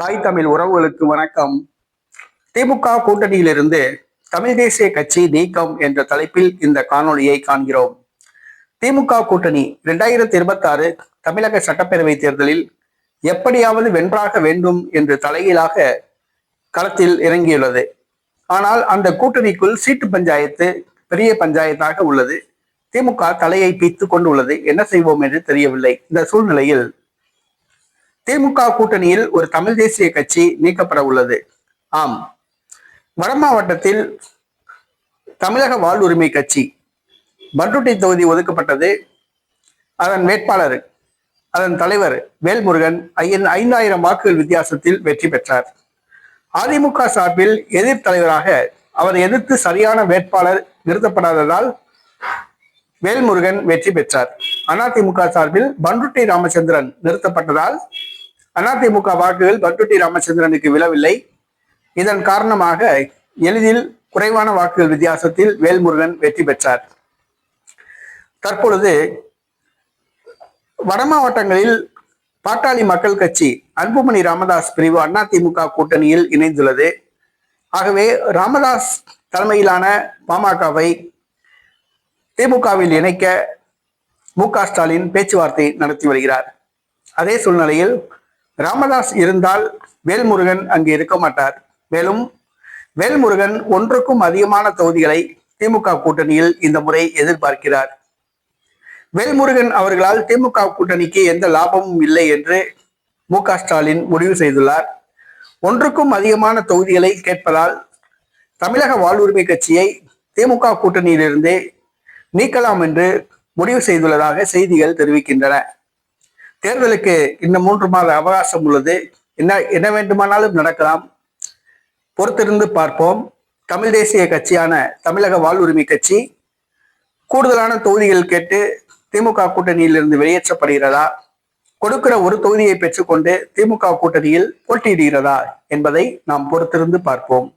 தாய் தமிழ் உறவுகளுக்கு வணக்கம். திமுக கூட்டணியிலிருந்து தமிழ் தேசிய கட்சி நீக்கம் என்ற தலைப்பில் இந்த காணொலியை காண்கிறோம். திமுக கூட்டணி இரண்டாயிரத்தி இருபத்தி ஆறு தமிழக சட்டப்பேரவை தேர்தலில் எப்படியாவது வென்றாக வேண்டும் என்று தலைகீழாக களத்தில் இறங்கியுள்ளது. ஆனால் அந்த கூட்டணிக்குள் சீட்டு பஞ்சாயத்து பெரிய பஞ்சாயத்தாக உள்ளது. திமுக தலையை பீத்து கொண்டுள்ளது. என்ன செய்வோம் என்று தெரியவில்லை. இந்த சூழ்நிலையில் திமுக கூட்டணியில் ஒரு தமிழ் தேசிய கட்சி நீக்கப்பட உள்ளது. ஆம். வட மாவட்டத்தில் தமிழக வாழ்வுரிமை கட்சி பண்ருட்டி தொகுதி ஒதுக்கப்பட்டது. அதன் வேட்பாளர் அதன் தலைவர் வேல்முருகன் ஐயன் ஐந்தாயிரம் வாக்குகள் வித்தியாசத்தில் வெற்றி பெற்றார். அதிமுக சார்பில் எதிர் தலைவராக அவர் எதிர்த்து சரியான வேட்பாளர் நிறுத்தப்படாததால் வேல்முருகன் வெற்றி பெற்றார். அதிமுக சார்பில் பண்ருட்டி ராமச்சந்திரன் நிறுத்தப்பட்டதால் அதிமுக வாக்குகள் பட்டுட்டி ராமச்சந்திரனுக்கு விழவில்லை. இதன் காரணமாக எளிதில் குறைவான வாக்குகள் வித்தியாசத்தில் வேல்முருகன் வெற்றி பெற்றார். தற்பொழுது வட மாவட்டங்களில் பாட்டாளி மக்கள் கட்சி அன்புமணி ராமதாஸ் பிரிவு அதிமுக கூட்டணியில் இணைந்துள்ளது. ஆகவே ராமதாஸ் தலைமையிலான பாமகவை திமுகவில் இணைக்க மு க ஸ்டாலின் பேச்சுவார்த்தை நடத்தி வருகிறார். அதே சூழ்நிலையில் ராமதாஸ் இருந்தால் வேல்முருகன் அங்கு இருக்க மாட்டார். மேலும் வேல்முருகன் ஒன்றுக்கும் அதிகமான தொகுதிகளை திமுக கூட்டணியில் இந்த முறை எதிர்பார்க்கிறார். வேல்முருகன் அவர்களால் திமுக கூட்டணிக்கு எந்த லாபமும் இல்லை என்று மு ஸ்டாலின் முடிவு செய்துள்ளார். ஒன்றுக்கும் அதிகமான தொகுதிகளை கேட்பதால் தமிழக வாழ்வுரிமை கட்சியை திமுக கூட்டணியிலிருந்தே நீக்கலாம் என்று முடிவு செய்துள்ளதாக செய்திகள் தெரிவிக்கின்றன. தேர்தலுக்கு இன்னும் மூன்று மாத அவகாசம் உள்ளது. என்ன என்ன வேண்டுமானாலும் நடக்கலாம். பொறுத்திருந்து பார்ப்போம். தமிழ் தேசிய கட்சியான தமிழக வாழ்வுரிமை கட்சி கூடுதலான தொகுதிகள் கேட்டு திமுக கூட்டணியிலிருந்து வெளியேற்றப்படுகிறதா? கொடுக்கிற ஒரு தொகுதியை பெற்றுக்கொண்டு திமுக கூட்டணியில் போட்டியிடுகிறதா? என்பதை நாம் பொறுத்திருந்து பார்ப்போம்.